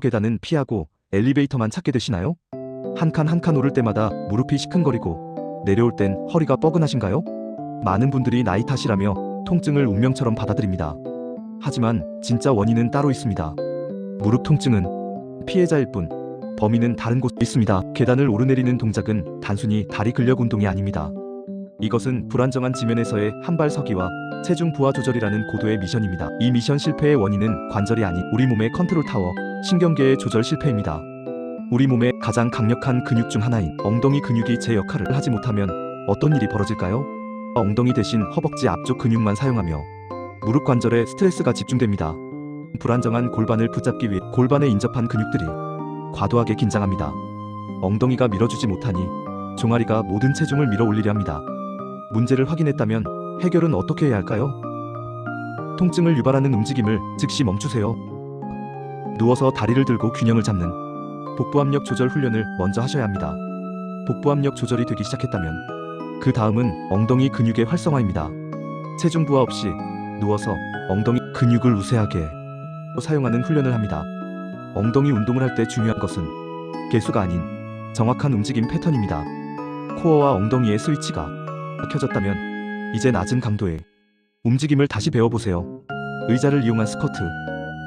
계단은 피하고 엘리베이터만 찾게 되시나요? 한 칸 한 칸 오를 때마다 무릎이 시큰거리고 내려올 땐 허리가 뻐근하신가요? 많은 분들이 나이 탓이라며 통증을 운명처럼 받아들입니다. 하지만 진짜 원인은 따로 있습니다. 무릎 통증은 피해자일 뿐 범인은 다른 곳에 있습니다. 계단을 오르내리는 동작은 단순히 다리 근력 운동이 아닙니다. 이것은 불안정한 지면에서의 한발 서기와 체중 부하 조절이라는 고도의 미션입니다. 이 미션 실패의 원인은 관절이 아닌 우리 몸의 컨트롤 타워, 신경계의 조절 실패입니다. 우리 몸의 가장 강력한 근육 중 하나인 엉덩이 근육이 제 역할을 하지 못하면 어떤 일이 벌어질까요? 엉덩이 대신 허벅지 앞쪽 근육만 사용하며 무릎 관절에 스트레스가 집중됩니다. 불안정한 골반을 붙잡기 위해 골반에 인접한 근육들이 과도하게 긴장합니다. 엉덩이가 밀어주지 못하니 종아리가 모든 체중을 밀어 올리려 합니다. 문제를 확인했다면 해결은 어떻게 해야 할까요? 통증을 유발하는 움직임을 즉시 멈추세요. 누워서 다리를 들고 균형을 잡는 복부 압력 조절 훈련을 먼저 하셔야 합니다. 복부 압력 조절이 되기 시작했다면 그 다음은 엉덩이 근육의 활성화입니다. 체중 부하 없이 누워서 엉덩이 근육을 우세하게 사용하는 훈련을 합니다. 엉덩이 운동을 할 때 중요한 것은 개수가 아닌 정확한 움직임 패턴입니다. 코어와 엉덩이의 스위치가 켜졌다면 이제 낮은 강도의 움직임을 다시 배워보세요. 의자를 이용한 스쿼트,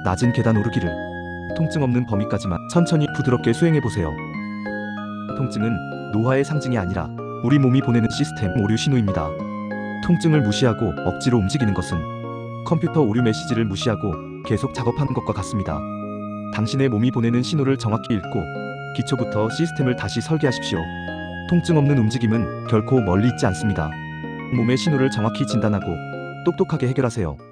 낮은 계단 오르기를 통증 없는 범위까지만 천천히 부드럽게 수행해 보세요. 통증은 노화의 상징이 아니라 우리 몸이 보내는 시스템 오류 신호입니다. 통증을 무시하고 억지로 움직이는 것은 컴퓨터 오류 메시지를 무시하고 계속 작업하는 것과 같습니다. 당신의 몸이 보내는 신호를 정확히 읽고 기초부터 시스템을 다시 설계하십시오. 통증 없는 움직임은 결코 멀리 있지 않습니다. 몸의 신호를 정확히 진단하고 똑똑하게 해결하세요.